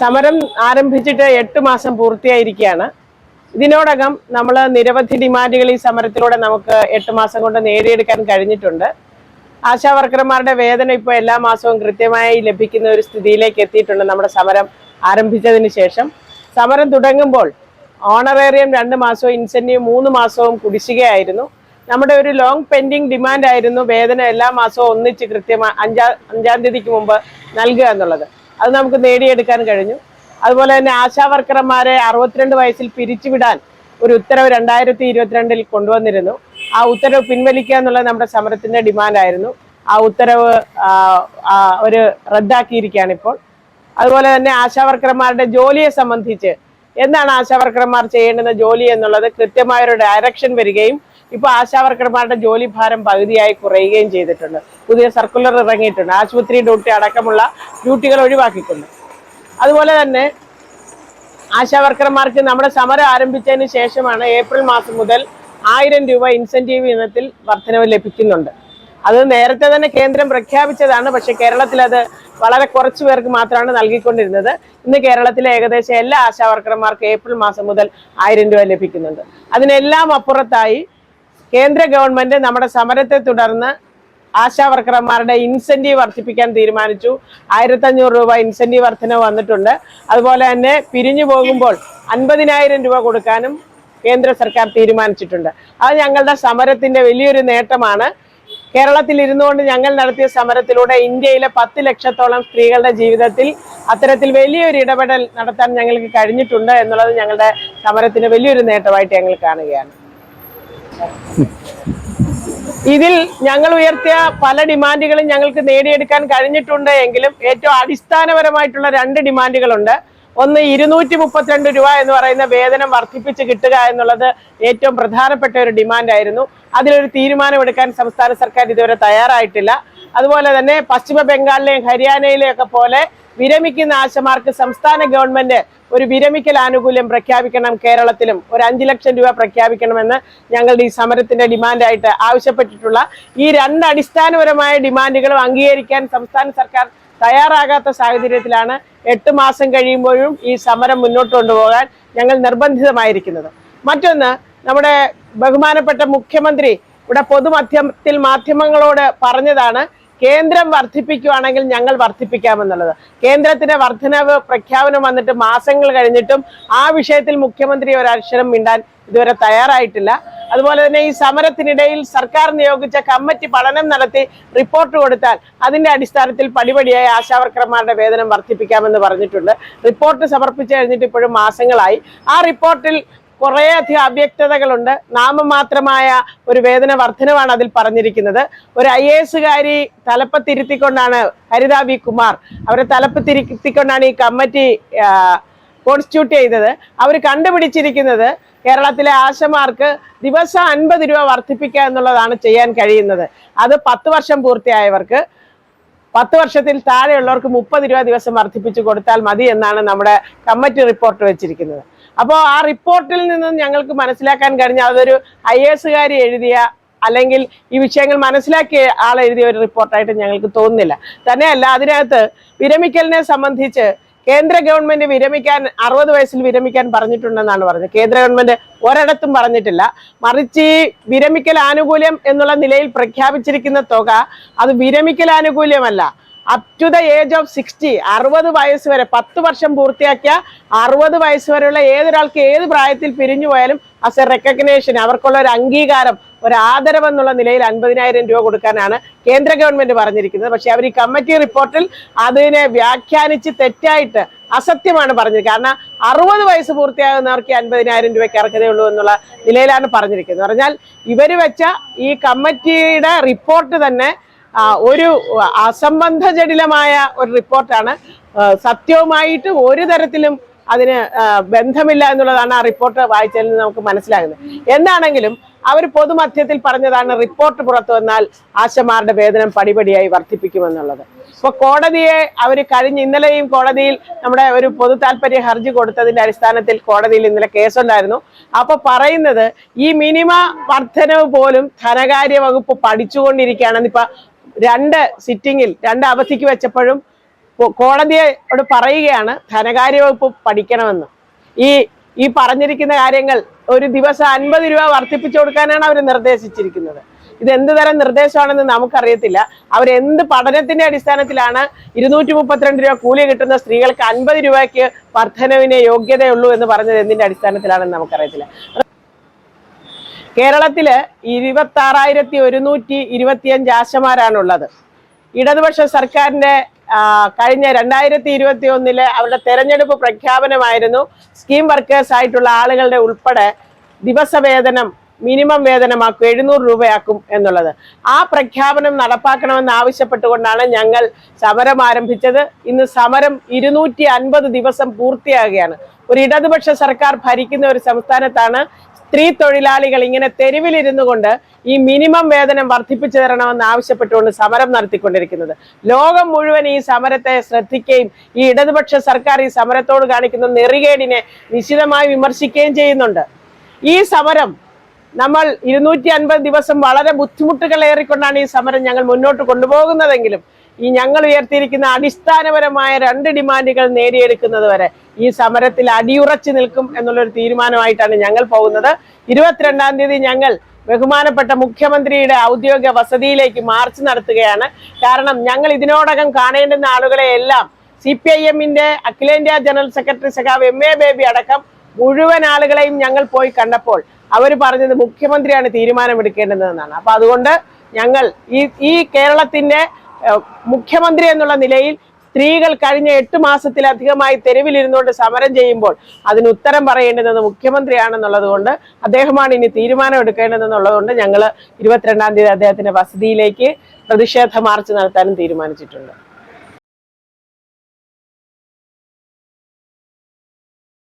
സമരം ആരംഭിച്ചിട്ട് എട്ട് മാസം പൂർത്തിയായിരിക്കുകയാണ്. ഇതിനോടകം നമ്മൾ നിരവധി ഡിമാൻഡുകൾ ഈ സമരത്തിലൂടെ നമുക്ക് എട്ട് മാസം കൊണ്ട് നേടിയെടുക്കാൻ കഴിഞ്ഞിട്ടുണ്ട്. ആശാ വർക്കർമാരുടെ വേതനം ഇപ്പോൾ എല്ലാ മാസവും കൃത്യമായി ലഭിക്കുന്ന ഒരു സ്ഥിതിയിലേക്ക് എത്തിയിട്ടുണ്ട് നമ്മുടെ സമരം ആരംഭിച്ചതിന് ശേഷം. സമരം തുടങ്ങുമ്പോൾ ഓണറേറിയം രണ്ട് മാസവും ഇൻസെന്റീവ് മൂന്ന് മാസവും കുടിശ്ശികയായിരുന്നു. നമ്മുടെ ഒരു ലോങ് പെൻഡിങ് ഡിമാൻഡ് ആയിരുന്നു വേതനം എല്ലാ മാസവും ഒന്നിച്ച് കൃത്യമായി അഞ്ചാം അഞ്ചാം തീയതിക്ക് മുമ്പ് നൽകുക എന്നുള്ളത്. അത് നമുക്ക് നേടിയെടുക്കാൻ കഴിഞ്ഞു. അതുപോലെ തന്നെ ആശാ വർക്കർമാരെ അറുപത്തിരണ്ട് വയസ്സിൽ പിരിച്ചുവിടാൻ ഒരു ഉത്തരവ് രണ്ടായിരത്തി ഇരുപത്തിരണ്ടിൽ കൊണ്ടുവന്നിരുന്നു. ആ ഉത്തരവ് പിൻവലിക്കുക എന്നുള്ളത് നമ്മുടെ സമരത്തിന്റെ ഡിമാൻഡായിരുന്നു. ആ ഉത്തരവ് ഒരു റദ്ദാക്കിയിരിക്കുകയാണ് ഇപ്പോൾ. അതുപോലെ തന്നെ ആശാവർക്കർമാരുടെ ജോലിയെ സംബന്ധിച്ച് എന്താണ് ആശാവർക്കർമാർ ചെയ്യേണ്ടുന്ന ജോലി എന്നുള്ളത് കൃത്യമായ ഒരു ഡയറക്ഷൻ വരികയും ഇപ്പൊ ആശാവർക്കർമാരുടെ ജോലി ഭാരം പകുതിയായി കുറയുകയും ചെയ്തിട്ടുണ്ട്. പുതിയ സർക്കുലർ ഇറങ്ങിയിട്ടുണ്ട്. ആശുപത്രി ഡ്യൂട്ടി അടക്കമുള്ള ഡ്യൂട്ടികൾ ഒഴിവാക്കിക്കൊണ്ട് അതുപോലെ തന്നെ ആശാവർക്കർമാർക്ക് നമ്മുടെ സമരം ആരംഭിച്ചതിന് ശേഷമാണ് ഏപ്രിൽ മാസം മുതൽ ആയിരം രൂപ ഇൻസെന്റീവ് ഇനത്തിൽ വർധനവ് ലഭിക്കുന്നുണ്ട്. അത് നേരത്തെ തന്നെ കേന്ദ്രം പ്രഖ്യാപിച്ചതാണ്. പക്ഷെ കേരളത്തിൽ അത് വളരെ കുറച്ച് പേർക്ക് മാത്രമാണ് നൽകിക്കൊണ്ടിരുന്നത്. ഇന്ന് കേരളത്തിലെ ഏകദേശം എല്ലാ ആശാവർക്കർമാർക്കും ഏപ്രിൽ മാസം മുതൽ ആയിരം രൂപ ലഭിക്കുന്നുണ്ട്. അതിനെല്ലാം അപ്പുറത്തായി കേന്ദ്ര ഗവൺമെന്റ് നമ്മുടെ സമരത്തെ തുടർന്ന് ആശാ വർക്കർമാരുടെ ഇൻസെന്റീവ് വർദ്ധിപ്പിക്കാൻ തീരുമാനിച്ചു. ആയിരത്തി അഞ്ഞൂറ് രൂപ ഇൻസെന്റീവ് വർധന വന്നിട്ടുണ്ട്. അതുപോലെ തന്നെ പിരിഞ്ഞു പോകുമ്പോൾ അൻപതിനായിരം രൂപ കൊടുക്കാനും കേന്ദ്ര സർക്കാർ തീരുമാനിച്ചിട്ടുണ്ട്. അത് ഞങ്ങളുടെ സമരത്തിന്റെ വലിയൊരു നേട്ടമാണ്. കേരളത്തിൽ ഇരുന്നുകൊണ്ട് ഞങ്ങൾ നടത്തിയ സമരത്തിലൂടെ ഇന്ത്യയിലെ പത്ത് ലക്ഷത്തോളം സ്ത്രീകളുടെ ജീവിതത്തിൽ അത്തരത്തിൽ വലിയൊരു ഇടപെടൽ നടത്താൻ ഞങ്ങൾക്ക് കഴിഞ്ഞിട്ടുണ്ട് എന്നുള്ളത് ഞങ്ങളുടെ സമരത്തിന് വലിയൊരു നേട്ടമായിട്ട് ഞങ്ങൾ കാണുകയാണ്. ഇതിൽ ഞങ്ങൾ ഉയർത്തിയ പല ഡിമാൻഡുകളും ഞങ്ങൾക്ക് നേടിയെടുക്കാൻ കഴിഞ്ഞിട്ടുണ്ട് എങ്കിലും ഏറ്റവും അടിസ്ഥാനപരമായിട്ടുള്ള രണ്ട് ഡിമാൻഡുകളുണ്ട്. ഒന്ന് ഇരുന്നൂറ്റി മുപ്പത്തിരണ്ട് രൂപ എന്ന് പറയുന്ന വേതനം വർദ്ധിപ്പിച്ച് കിട്ടുക എന്നുള്ളത് ഏറ്റവും പ്രധാനപ്പെട്ട ഒരു ഡിമാൻഡായിരുന്നു. അതിലൊരു തീരുമാനമെടുക്കാൻ സംസ്ഥാന സർക്കാർ ഇതുവരെ തയ്യാറായിട്ടില്ല. അതുപോലെ തന്നെ പശ്ചിമ ബംഗാളിലെയും ഹരിയാനയിലെയും ഒക്കെ പോലെ വിരമിക്കുന്ന ആശമാർക്ക് സംസ്ഥാന ഗവൺമെന്റ് ഒരു വിരമിക്കൽ ആനുകൂല്യം പ്രഖ്യാപിക്കണം കേരളത്തിലും. ഒരു അഞ്ചു ലക്ഷം രൂപ പ്രഖ്യാപിക്കണമെന്ന് ഞങ്ങളുടെ ഈ സമരത്തിന്റെ ഡിമാൻഡായിട്ട് ആവശ്യപ്പെട്ടിട്ടുള്ള ഈ രണ്ട് അടിസ്ഥാനപരമായ ഡിമാൻഡുകളും അംഗീകരിക്കാൻ സംസ്ഥാന സർക്കാർ തയ്യാറാകാത്ത സാഹചര്യത്തിലാണ് എട്ട് മാസം കഴിയുമ്പോഴും ഈ സമരം മുന്നോട്ട് കൊണ്ടുപോകാൻ ഞങ്ങൾ നിർബന്ധിതമായിരിക്കുന്നത്. മറ്റൊന്ന് നമ്മുടെ ബഹുമാനപ്പെട്ട മുഖ്യമന്ത്രി ഇവിടെ പൊതുമധ്യത്തിൽ മാധ്യമങ്ങളോട് പറഞ്ഞതാണ് കേന്ദ്രം വർദ്ധിപ്പിക്കുകയാണെങ്കിൽ ഞങ്ങൾ വർദ്ധിപ്പിക്കാമെന്നുള്ളത്. കേന്ദ്രത്തിന്റെ വർധനവ് പ്രഖ്യാപനം വന്നിട്ട് മാസങ്ങൾ കഴിഞ്ഞിട്ടും ആ വിഷയത്തിൽ മുഖ്യമന്ത്രി ഒരക്ഷരം മിണ്ടാൻ ഇതുവരെ തയ്യാറായിട്ടില്ല. അതുപോലെ തന്നെ ഈ സമരത്തിനിടയിൽ സർക്കാർ നിയോഗിച്ച കമ്മിറ്റി പഠനം നടത്തി റിപ്പോർട്ട് കൊടുത്താൽ അതിന്റെ അടിസ്ഥാനത്തിൽ പടിപടിയായി ആശാവർക്കർമാരുടെ വേതനം വർദ്ധിപ്പിക്കാമെന്ന് പറഞ്ഞിട്ടുണ്ട്. റിപ്പോർട്ട് സമർപ്പിച്ചു കഴിഞ്ഞിട്ട് ഇപ്പോഴും മാസങ്ങളായി. ആ റിപ്പോർട്ടിൽ കുറേയധികം അവ്യക്തതകളുണ്ട്. നാമമാത്രമായ ഒരു വേദന വർധനവാണ് അതിൽ പറഞ്ഞിരിക്കുന്നത്. ഒരു ഐ എ എസുകാരി തലപ്പത്തിരുത്തിക്കൊണ്ടാണ് ഹരിത വി കുമാർ. അവരെ തലപ്പത്തിരുത്തിക്കൊണ്ടാണ് ഈ കമ്മിറ്റി കോൺസ്റ്റിറ്റ്യൂട്ട് ചെയ്തത്. അവർ കണ്ടുപിടിച്ചിരിക്കുന്നത് കേരളത്തിലെ ആശമാർക്ക് ദിവസം അൻപത് രൂപ വർദ്ധിപ്പിക്കുക എന്നുള്ളതാണ് ചെയ്യാൻ കഴിയുന്നത്. അത് പത്ത് വർഷം പൂർത്തിയായവർക്ക് പത്ത് വർഷത്തിൽ താഴെയുള്ളവർക്ക് മുപ്പത് രൂപ ദിവസം വർദ്ധിപ്പിച്ചു കൊടുത്താൽ മതി എന്നാണ് നമ്മുടെ കമ്മിറ്റി റിപ്പോർട്ട് വെച്ചിരിക്കുന്നത്. അപ്പോൾ ആ റിപ്പോർട്ടിൽ നിന്ന് ഞങ്ങൾക്ക് മനസ്സിലാക്കാൻ കഴിഞ്ഞ അതൊരു ഐ എസുകാരി എഴുതിയ അല്ലെങ്കിൽ ഈ വിഷയങ്ങൾ മനസ്സിലാക്കിയ ആൾ എഴുതിയ ഒരു റിപ്പോർട്ടായിട്ട് ഞങ്ങൾക്ക് തോന്നുന്നില്ല. തന്നെയല്ല അതിനകത്ത് വിരമിക്കലിനെ സംബന്ധിച്ച് കേന്ദ്ര ഗവൺമെന്റ് വിരമിക്കാൻ അറുപത് വയസ്സിൽ വിരമിക്കാൻ പറഞ്ഞിട്ടുണ്ടെന്നാണ് പറഞ്ഞത്. കേന്ദ്ര ഗവൺമെന്റ് ഒരിടത്തും പറഞ്ഞിട്ടില്ല. മറിച്ച് വിരമിക്കൽ ആനുകൂല്യം എന്നുള്ള നിലയിൽ പ്രഖ്യാപിച്ചിരിക്കുന്ന തുക അത് വിരമിക്കൽ ആനുകൂല്യമല്ല. Up to the age of sixty അറുപത് വയസ്സ് വരെ പത്ത് വർഷം പൂർത്തിയാക്കിയ അറുപത് വയസ്സ് വരെയുള്ള ഏതൊരാൾക്ക് ഏത് പ്രായത്തിൽ പിരിഞ്ഞു പോയാലും അസ് എ റെക്കഗ്നേഷൻ അവർക്കുള്ള ഒരു അംഗീകാരം ഒരു ആദരവ് എന്നുള്ള നിലയിൽ അൻപതിനായിരം രൂപ കൊടുക്കാനാണ് കേന്ദ്ര ഗവൺമെന്റ് പറഞ്ഞിരിക്കുന്നത്. പക്ഷെ അവർ ഈ കമ്മിറ്റി റിപ്പോർട്ടിൽ അതിനെ വ്യാഖ്യാനിച്ച് തെറ്റായിട്ട് അസത്യമാണ് പറഞ്ഞത് കാരണം അറുപത് വയസ്സ് പൂർത്തിയാകുന്നവർക്ക് അൻപതിനായിരം രൂപയ്ക്ക് അർഹതയുള്ളൂ എന്നുള്ള നിലയിലാണ് പറഞ്ഞിരിക്കുന്നത്. പറഞ്ഞാൽ ഇവർ വെച്ച ഈ കമ്മിറ്റിയുടെ റിപ്പോർട്ട് തന്നെ ആ, അസംബന്ധ ജടിലമായ ഒരു റിപ്പോർട്ടാണ്. സത്യവുമായിട്ട് ഒരു തരത്തിലും അതിന് ബന്ധമില്ല എന്നുള്ളതാണ് ആ റിപ്പോർട്ട് വായിച്ചതിൽ നിന്ന് നമുക്ക് മനസ്സിലാകുന്നത്. എന്താണെങ്കിലും അവർ പൊതുമധ്യത്തിൽ പറഞ്ഞതാണ് റിപ്പോർട്ട് പുറത്തു വന്നാൽ ആശമാരുടെ വേതനം പടിപടിയായി വർദ്ധിപ്പിക്കുമെന്നുള്ളത്. ഇപ്പൊ കോടതിയെ അവർ കഴിഞ്ഞ ഇന്നലെയും കോടതിയിൽ നമ്മുടെ ഒരു പൊതു താല്പര്യ ഹർജി കൊടുത്തതിന്റെ അടിസ്ഥാനത്തിൽ കോടതിയിൽ ഇന്നലെ കേസുണ്ടായിരുന്നു. അപ്പൊ പറയുന്നത് ഈ മിനിമ വർധനവ് പോലും ധനകാര്യ വകുപ്പ് പഠിച്ചുകൊണ്ടിരിക്കുകയാണെന്ന് ഇപ്പൊ രണ്ട് സിറ്റിങ്ങിൽ രണ്ട് അവധിക്ക് വെച്ചപ്പോഴും കോടതിയോട് പറയുകയാണ് ധനകാര്യ വകുപ്പ് പഠിക്കണമെന്ന്. ഈ ഈ പറഞ്ഞിരിക്കുന്ന കാര്യങ്ങൾ ഒരു ദിവസം അൻപത് രൂപ വർദ്ധിപ്പിച്ചു കൊടുക്കാനാണ് അവർ നിർദ്ദേശിച്ചിരിക്കുന്നത്. ഇത് എന്ത് തരം നിർദ്ദേശമാണെന്ന് നമുക്കറിയത്തില്ല. അവരെന്ത് പഠനത്തിന്റെ അടിസ്ഥാനത്തിലാണ് ഇരുന്നൂറ്റി മുപ്പത്തിരണ്ട് രൂപ കൂലി കിട്ടുന്ന സ്ത്രീകൾക്ക് അൻപത് രൂപയ്ക്ക് വർധനവിന് യോഗ്യതയുള്ളൂ എന്ന് പറഞ്ഞത് എന്തിന്റെ അടിസ്ഥാനത്തിലാണെന്ന് നമുക്കറിയത്തില്ല. കേരളത്തിൽ ഇരുപത്തി ആറായിരത്തി ഒരുന്നൂറ്റി ഇരുപത്തിയഞ്ച് ആശമാരാണുള്ളത്. ഇടതുപക്ഷ സർക്കാരിന്റെ കഴിഞ്ഞ രണ്ടായിരത്തി ഇരുപത്തി ഒന്നിലെ അവരുടെ തെരഞ്ഞെടുപ്പ് പ്രഖ്യാപനമായിരുന്നു. സ്കീം വർക്കേഴ്സ് ആയിട്ടുള്ള ആളുകളുടെ ഉൾപ്പെടെ ദിവസവേതനം മിനിമം വേതനമാക്കും എഴുന്നൂറ് രൂപയാക്കും എന്നുള്ളത്. ആ പ്രഖ്യാപനം നടപ്പാക്കണമെന്ന് ആവശ്യപ്പെട്ടുകൊണ്ടാണ് ഞങ്ങൾ സമരം ആരംഭിച്ചത്. ഇന്ന് സമരം ഇരുന്നൂറ്റി അൻപത് ദിവസം പൂർത്തിയാകുകയാണ് ഒരു ഇടതുപക്ഷ സർക്കാർ ഭരിക്കുന്ന ഒരു സംസ്ഥാനത്താണ് സ്ത്രീ തൊഴിലാളികൾ ഇങ്ങനെ തെരുവിലിരുന്നു കൊണ്ട് ഈ മിനിമം വേതനം വർദ്ധിപ്പിച്ചു തരണമെന്ന് ആവശ്യപ്പെട്ടുകൊണ്ട് സമരം നടത്തിക്കൊണ്ടിരിക്കുന്നത്. ലോകം മുഴുവൻ ഈ സമരത്തെ ശ്രദ്ധിക്കുകയും ഈ ഇടതുപക്ഷ സർക്കാർ ഈ സമരത്തോട് കാണിക്കുന്ന നെറികേടിനെ നിശിതമായി വിമർശിക്കുകയും ചെയ്യുന്നുണ്ട്. ഈ സമരം നമ്മൾ ഇരുന്നൂറ്റി അൻപത് ദിവസം വളരെ ബുദ്ധിമുട്ടുകൾ ഏറിക്കൊണ്ടാണ് ഈ സമരം ഞങ്ങൾ മുന്നോട്ട് കൊണ്ടുപോകുന്നതെങ്കിലും ഈ ഞങ്ങൾ ഉയർത്തിയിരിക്കുന്ന അടിസ്ഥാനപരമായ രണ്ട് ഡിമാൻഡുകൾ നേടിയെടുക്കുന്നത് വരെ ഈ സമരത്തിൽ അടിയുറച്ചു നിൽക്കും എന്നുള്ളൊരു തീരുമാനമായിട്ടാണ് ഞങ്ങൾ പോകുന്നത്. ഇരുപത്തിരണ്ടാം തീയതി ഞങ്ങൾ ബഹുമാനപ്പെട്ട മുഖ്യമന്ത്രിയുടെ ഔദ്യോഗിക വസതിയിലേക്ക് മാർച്ച് നടത്തുകയാണ്. കാരണം ഞങ്ങൾ ഇതിനോടകം കാണേണ്ടുന്ന ആളുകളെ എല്ലാം സി പി ഐ എമ്മിന്റെ അഖിലേന്ത്യാ ജനറൽ സെക്രട്ടറി സഖാവ് എം എ ബേബി അടക്കം മുഴുവൻ ആളുകളെയും ഞങ്ങൾ പോയി കണ്ടപ്പോൾ അവർ പറഞ്ഞത് മുഖ്യമന്ത്രിയാണ് തീരുമാനമെടുക്കേണ്ടതെന്നാണ്. അപ്പൊ അതുകൊണ്ട് ഞങ്ങൾ ഈ ഈ കേരളത്തിന്റെ മുഖ്യമന്ത്രി എന്നുള്ള നിലയിൽ സ്ത്രീകൾ കഴിഞ്ഞ എട്ട് മാസത്തിലധികമായി തെരുവിലിരുന്നുകൊണ്ട് സമരം ചെയ്യുമ്പോൾ അതിന് ഉത്തരം പറയേണ്ടത് മുഖ്യമന്ത്രിയാണെന്നുള്ളത് കൊണ്ട് അദ്ദേഹമാണ് ഇനി തീരുമാനം എടുക്കേണ്ടതെന്നുള്ളത് കൊണ്ട് ഞങ്ങൾ ഇരുപത്തിരണ്ടാം തീയതി അദ്ദേഹത്തിന്റെ വസതിയിലേക്ക് പ്രതിഷേധ മാർച്ച് നടത്താനും തീരുമാനിച്ചിട്ടുണ്ട്.